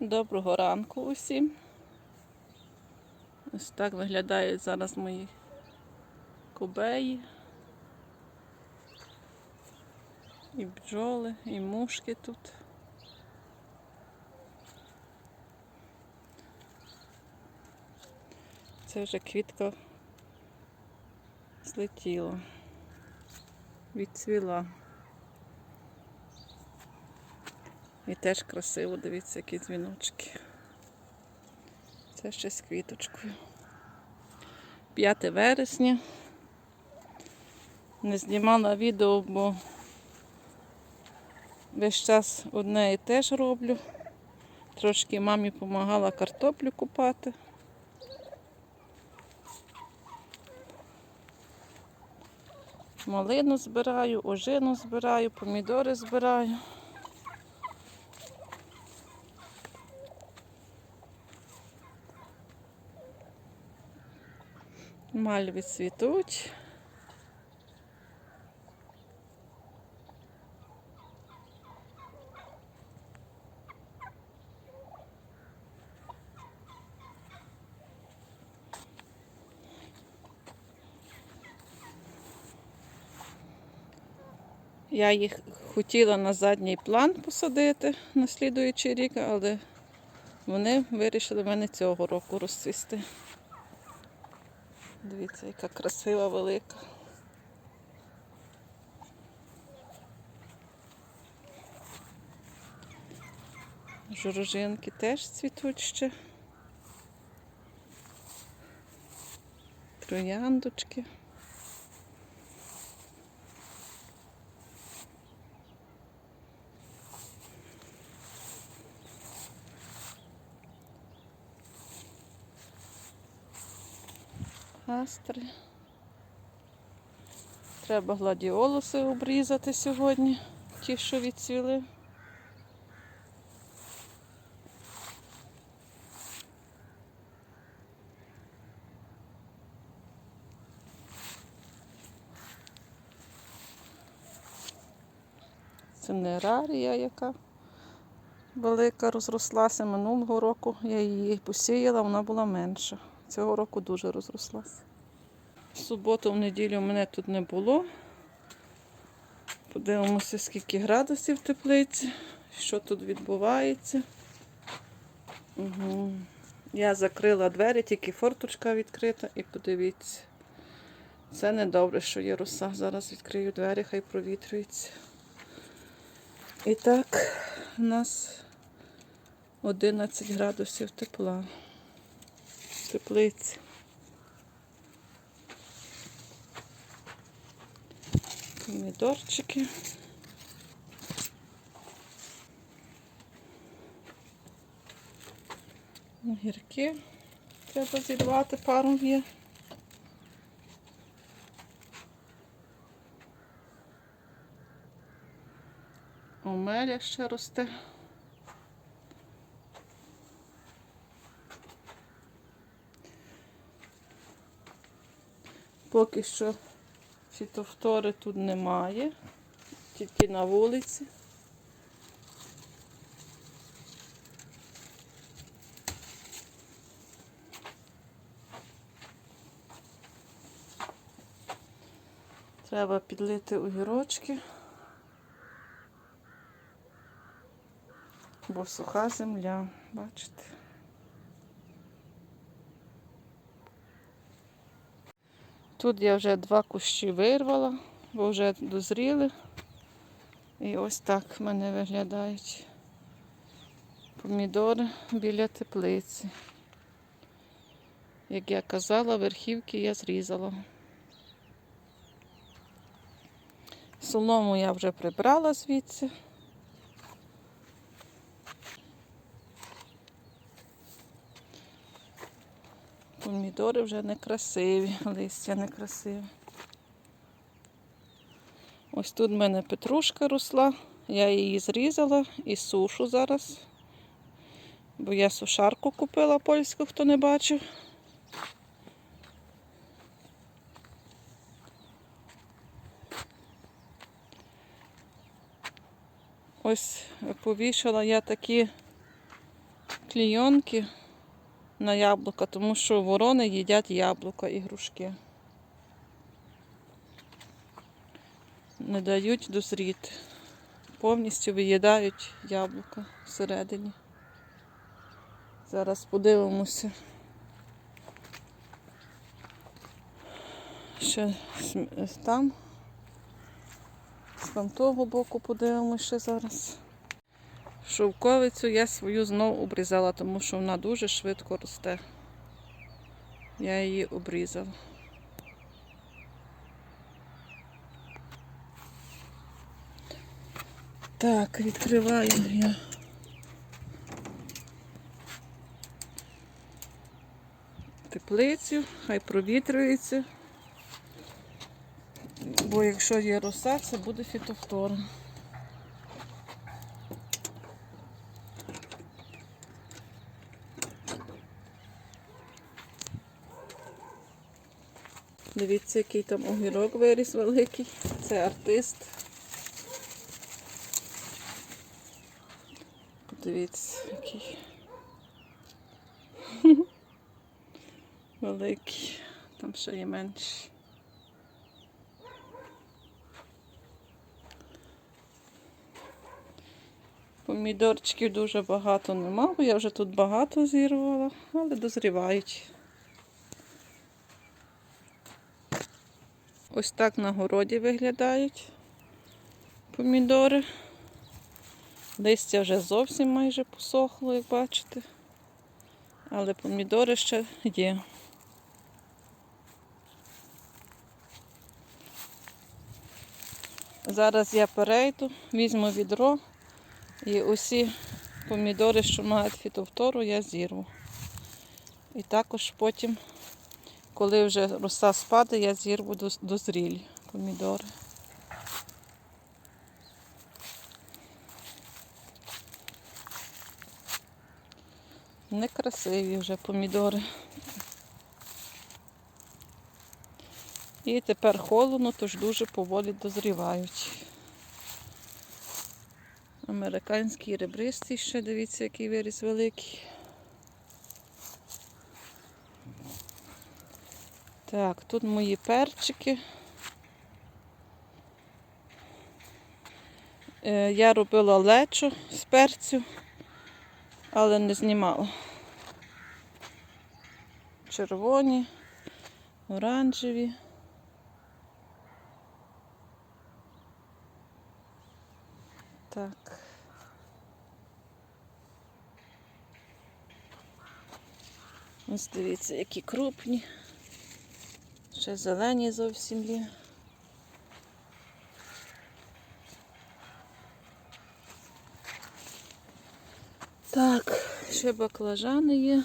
Доброго ранку усім. Ось так виглядають зараз мої кубеї. І бджоли, і мушки тут. Це вже квітка злетіла, відцвіла. І теж красиво, дивіться, які дзвіночки. Це ще з квіточкою. 5 вересня. Не знімала відео, бо весь час одне і те ж роблю. Трошки мамі допомагала картоплю купати. Малину збираю, ожину збираю, помідори збираю. Мальви цвітуть. Я їх хотіла на задній план посадити на слідуючий рік, але вони вирішили мене цього року розцвісти. Дивіться, яка красива велика. Жорожинки теж цвітуть ще. Трояндочки. Астри. Треба гладіолуси обрізати сьогодні, ті, що відцвіли. Це не рарія, яка велика розрослася. Минулого року я її посіяла, вона була менша. Цього року дуже розрослася. В суботу, в неділю мене тут не було. Подивимося, скільки градусів в теплиці, що тут відбувається. Угу. Я закрила двері, тільки форточка відкрита, і подивіться. Це не добре, що є роса. Зараз відкрию двері, хай провітрюється. І так, у нас 11 градусів тепла теплиці. Помідорчики. Огірки треба зірвати, пару є. Омеля ще росте. Поки що фітофтори тут немає, тільки на вулиці. Треба підлити огірочки, бо суха земля, бачите. Тут я вже два кущі вирвала, бо вже дозріли. І ось так в мене виглядають помідори біля теплиці. Як я казала, верхівки я зрізала. Солому я вже прибрала звідси. Помідори вже некрасиві, листя некрасиві. Ось тут в мене петрушка росла, я її зрізала і сушу зараз. Бо я сушарку купила польську, хто не бачив. Ось повішала я такі клійонки на яблука, тому що ворони їдять яблука і грушки. Не дають дозріти. Повністю виїдають яблука всередині. Зараз подивимося. Ще там. З там того боку подивимося зараз. Шовковицю я свою знову обрізала, тому що вона дуже швидко росте. Я її обрізала. Так, відкриваю я. Теплицю, хай провітрюється. Бо якщо є роса, це буде фітофтора. Дивіться, який там огірок виріс великий. Це артист. Подивіться, який. Великий. Там ще є менші. Помідорчиків дуже багато нема, бо я вже тут багато зірвала, але дозрівають. Ось так на городі виглядають помідори. Листя вже зовсім майже посохло, як бачите. Але помідори ще є. Зараз я перейду, візьму відро і усі помідори, що мають фітовтору, я зірву. І також потім, коли вже роса спаде, я зірву дозрілі помідори. Некрасиві вже помідори. І тепер холодно, тож дуже поволі дозрівають. Американський ребристий ще, дивіться, який виріс великий. Так, тут мої перчики. Е, Я робила лечо з перцю, але не знімала. Червоні, оранжеві. Так. Ось дивіться, які крупні. Ще зелені зовсім є. Так, ще баклажани є.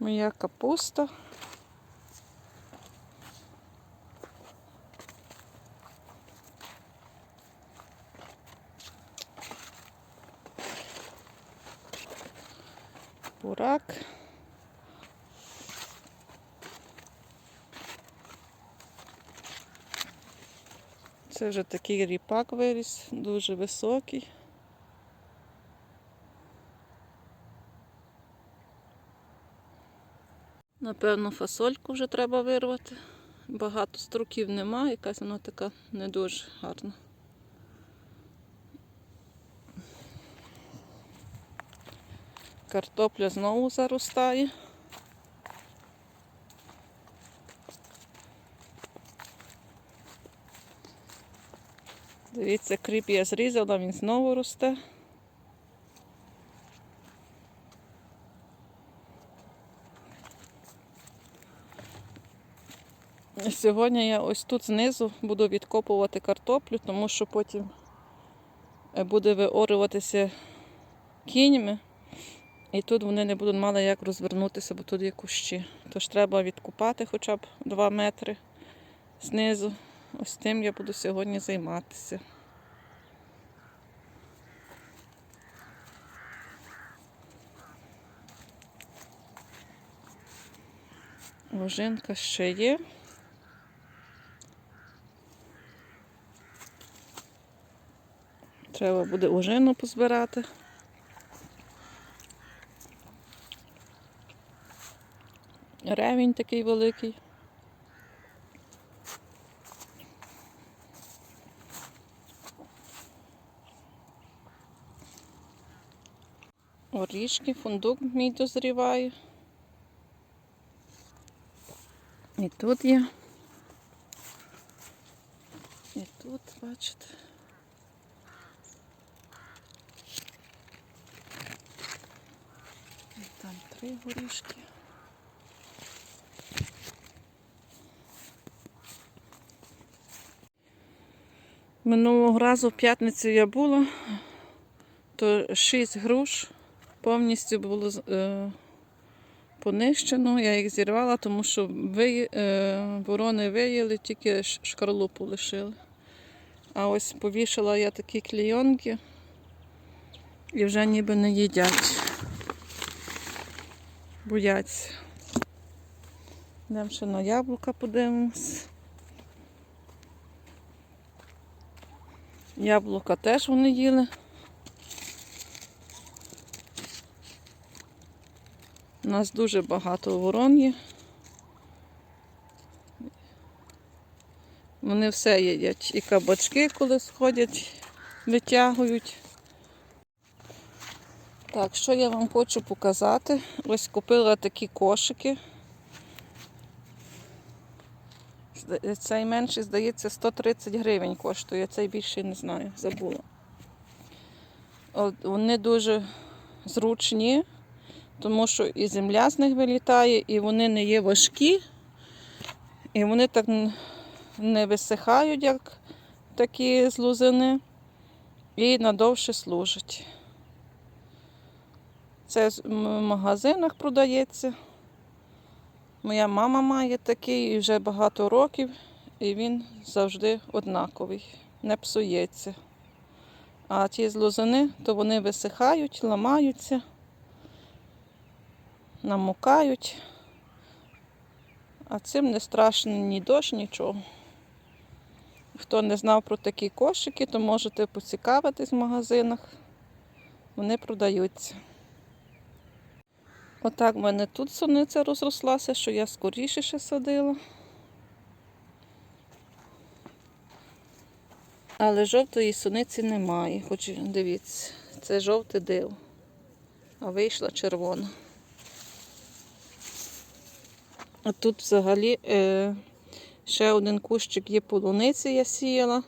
Моя капуста. Бурак. Це вже такий ріпак виріс, дуже високий. Напевно, фасольку вже треба вирвати. Багато струків нема, якась вона така не дуже гарна. Картопля знову заростає. Дивіться, кріп я зрізала, він знову росте. Сьогодні я ось тут знизу буду відкопувати картоплю, тому що потім е, буде виорюватися кіньми. І тут вони не будуть мали як розвернутися, бо тут є кущі. Тож треба відкопати хоча б 2 метри знизу. Ось тим я буду сьогодні займатися. Ложинка ще є. Треба буде ужину позбирати. Ревінь такий великий. Орішки, фундук мій дозріває. І тут є. І тут, бачите. І там три горішки. Минулого разу в п'ятницю я була, то 6 груш повністю було е, понищено. Я їх зірвала, тому що ви, е, ворони виїли, тільки шкарлупу лишили. А ось повішала я такі клійонки і вже ніби не їдять. Бояться. Йдемо ще на яблука подивимось. Яблука теж вони їли. У нас дуже багато ворон є. Вони все їдять. І кабачки, коли сходять, витягують. Так, що я вам хочу показати? Ось купила такі кошики. Цей менший, здається, 130 гривень коштує, цей більший не знаю, забула. От, вони дуже зручні, тому що і земля з них вилітає, і вони не є важкі, і вони так не висихають, як такі з лузини, і надовше служать. Це в магазинах продається. Моя мама має такий вже багато років, і він завжди однаковий, не псується. А ті з то вони висихають, ламаються, намокають. А цим не страшно ні дощ, нічого. Хто не знав про такі кошики, то можете поцікавитись в магазинах. Вони продаються. Отак в мене тут суниця розрослася, що я скоріше ще садила. Але жовтої суниці немає. Хоч дивіться, це жовтий див, а вийшла червона. А тут взагалі е, ще один кущик є полуниці, я сіяла.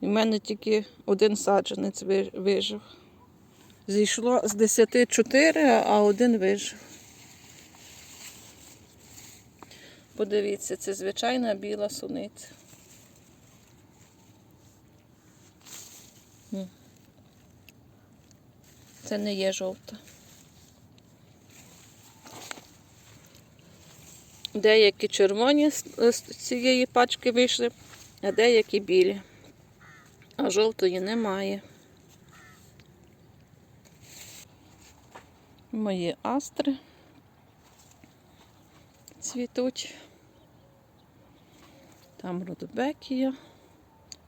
І в мене тільки один саджанець вижив. Зійшло з 10 4, а один вижив. Подивіться, це звичайна біла суниця. Це не є жовта. Деякі червоні з цієї пачки вийшли, а деякі білі. А жовтої немає. Мої астри цвітуть. Там рудбекія.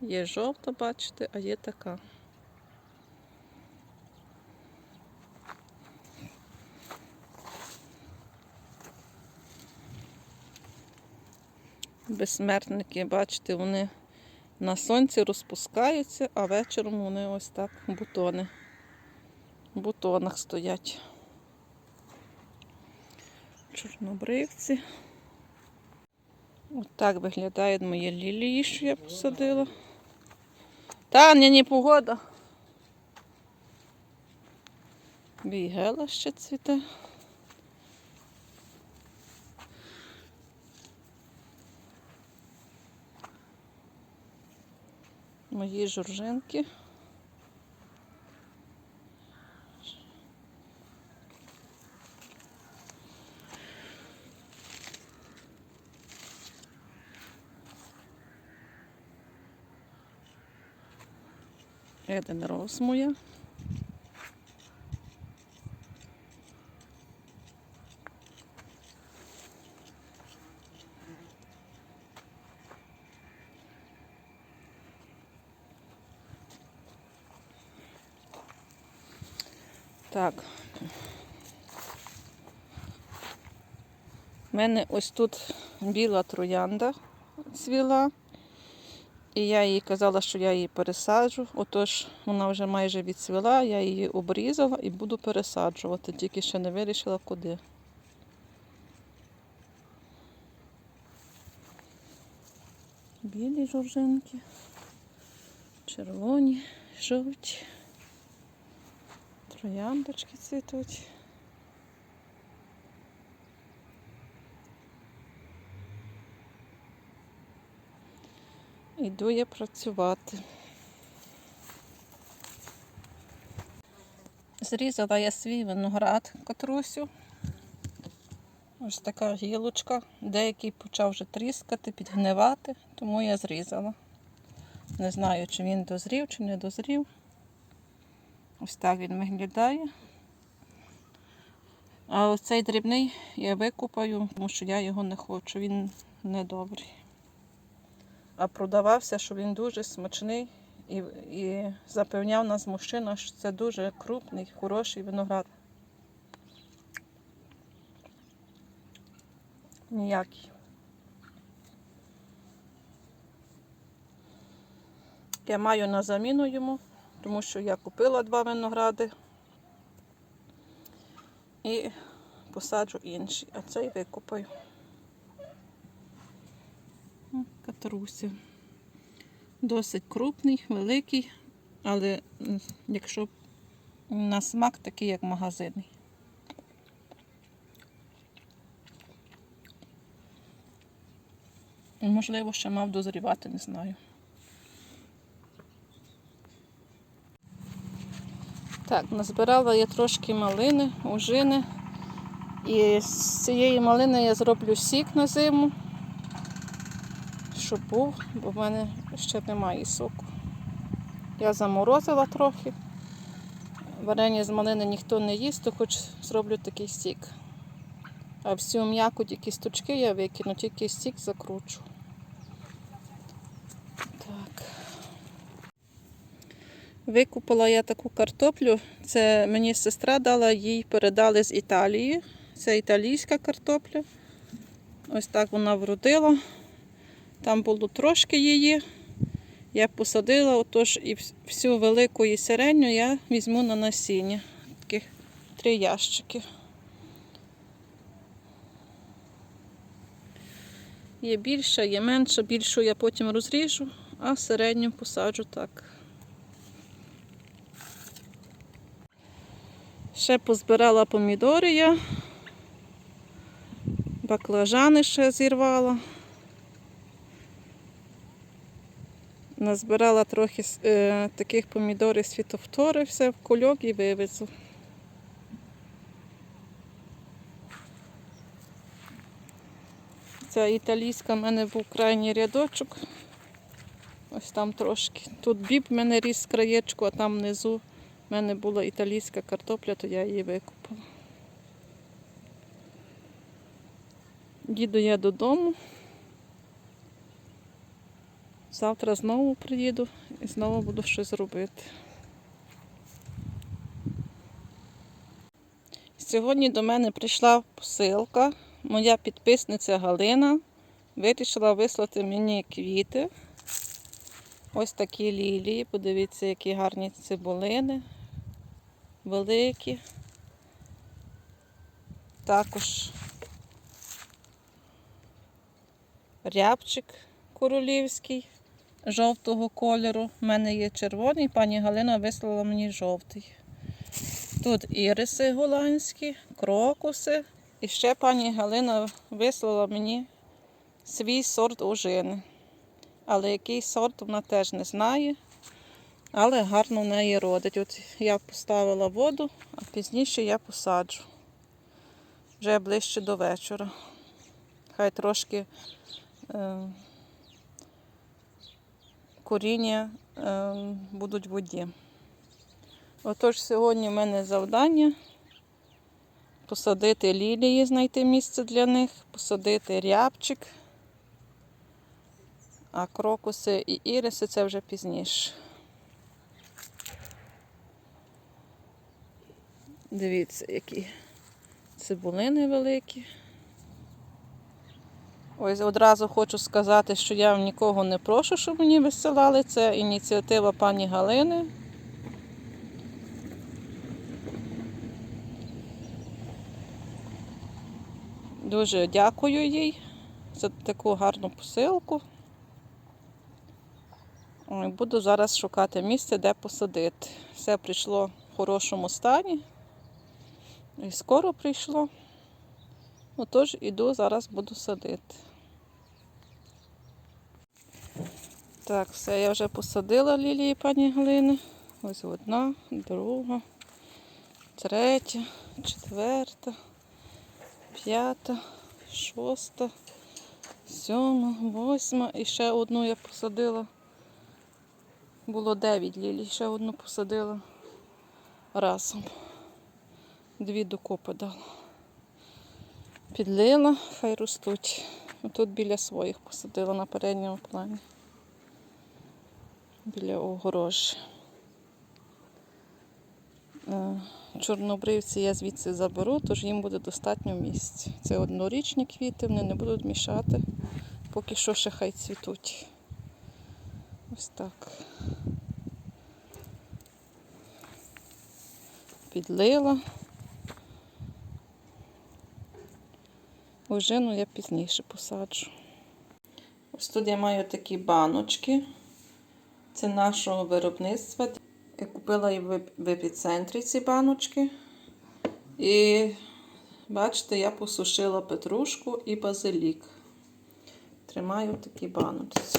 Є жовта, бачите, а є така. Безсмертники, бачите, вони на сонці розпускаються, а вечором вони ось так бутони. В бутонах стоять. Чорнобривці. Ось так виглядають мої лілії, що я посадила. Та, ні, не погода. Вігела ще цвіте. Мої журжинки. Еден роз моя. Так. У мене ось тут біла троянда цвіла. І я їй казала, що я її пересаджу. Отож, вона вже майже відцвіла, я її обрізала і буду пересаджувати, тільки ще не вирішила куди. Білі жоржинки, червоні, жовті, трояндочки цвітуть. Іду я працювати. Зрізала я свій виноград катрусю. Ось така гілочка. Деякий почав вже тріскати, підгнивати, тому я зрізала. Не знаю, чи він дозрів, чи не дозрів. Ось так він виглядає. А оцей дрібний я викупаю, тому що я його не хочу, він недобрий. А продавався, що він дуже смачний і, і запевняв нас мужчина, що це дуже крупний, хороший виноград. Ніякий. Я маю на заміну йому, тому що я купила два виногради і посаджу інші, а цей викупаю. М, Досить крупний, великий, але якщо на смак такий, як магазинний. Можливо, ще мав дозрівати, не знаю. Так, назбирала я трошки малини, ужини. І з цієї малини я зроблю сік на зиму, щоб був, бо в мене ще немає соку. Я заморозила трохи. Варення з малини ніхто не їсть, то хоч зроблю такий сік. А всю м'яку кісточки я викину, тільки сік закручу. Так. Викупила я таку картоплю. Це мені сестра дала, їй передали з Італії. Це італійська картопля. Ось так вона вродила. Там було трошки її. Я посадила, отож і всю велику і середню я візьму на насіння. Таких три ящики. Є більша, є менша, більшу я потім розріжу, а середню посаджу так. Ще позбирала помідори я. Баклажани ще зірвала. Назбирала трохи е, таких помідорів світофтори, все в кульок і вивезу. Ця італійська в мене був крайній рядочок. Ось там трошки. Тут біб в мене ріс краєчку, а там внизу в мене була італійська картопля, то я її викупила. Їду я додому. Завтра знову приїду і знову буду щось робити. Сьогодні до мене прийшла посилка. Моя підписниця Галина вирішила вислати мені квіти. Ось такі лілії. Подивіться, які гарні цибулини. Великі. Також рябчик королівський жовтого кольору. У мене є червоний, пані Галина вислала мені жовтий. Тут іриси голландські, крокуси. І ще пані Галина вислала мені свій сорт ожини. Але який сорт вона теж не знає. Але гарно в неї родить. От я поставила воду, а пізніше я посаджу. Вже ближче до вечора. Хай трошки е, коріння е, будуть в воді. Отож, сьогодні в мене завдання посадити лілії, знайти місце для них, посадити рябчик, а крокуси і іриси це вже пізніше. Дивіться, які цибулини великі. Ось одразу хочу сказати, що я нікого не прошу, щоб мені висилали. Це ініціатива пані Галини. Дуже дякую їй за таку гарну посилку. Буду зараз шукати місце, де посадити. Все прийшло в хорошому стані. І скоро прийшло. Отож, іду, зараз буду садити. Так, все, я вже посадила лілії пані Галини. Ось одна, друга, третя, четверта, п'ята, шоста, сьома, восьма. І ще одну я посадила. Було дев'ять лілій, ще одну посадила разом. Дві докупи дала. Підлила, хай ростуть. Тут біля своїх посадила на передньому плані. Біля огорожі. Е, Чорнобривці я звідси заберу, тож їм буде достатньо місця. Це однорічні квіти, вони не будуть мішати, поки що ще хай цвітуть. Ось так. Підлила. Ожину я пізніше посаджу. Ось тут я маю такі баночки. Це нашого виробництва. Я купила її в епіцентрі ці баночки. І бачите, я посушила петрушку і базилік. Тримаю в такій баночці.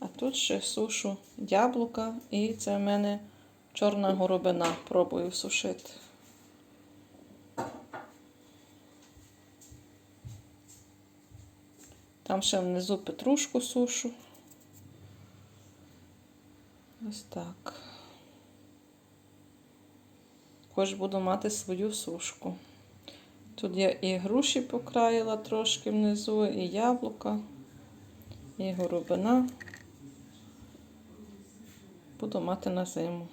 А тут ще сушу яблука і це в мене чорна горобина. Пробую сушити. Там ще внизу петрушку сушу. Ось так. Також буду мати свою сушку. Тут я і груші покраїла трошки внизу, і яблука, і горобина. Буду мати на зиму.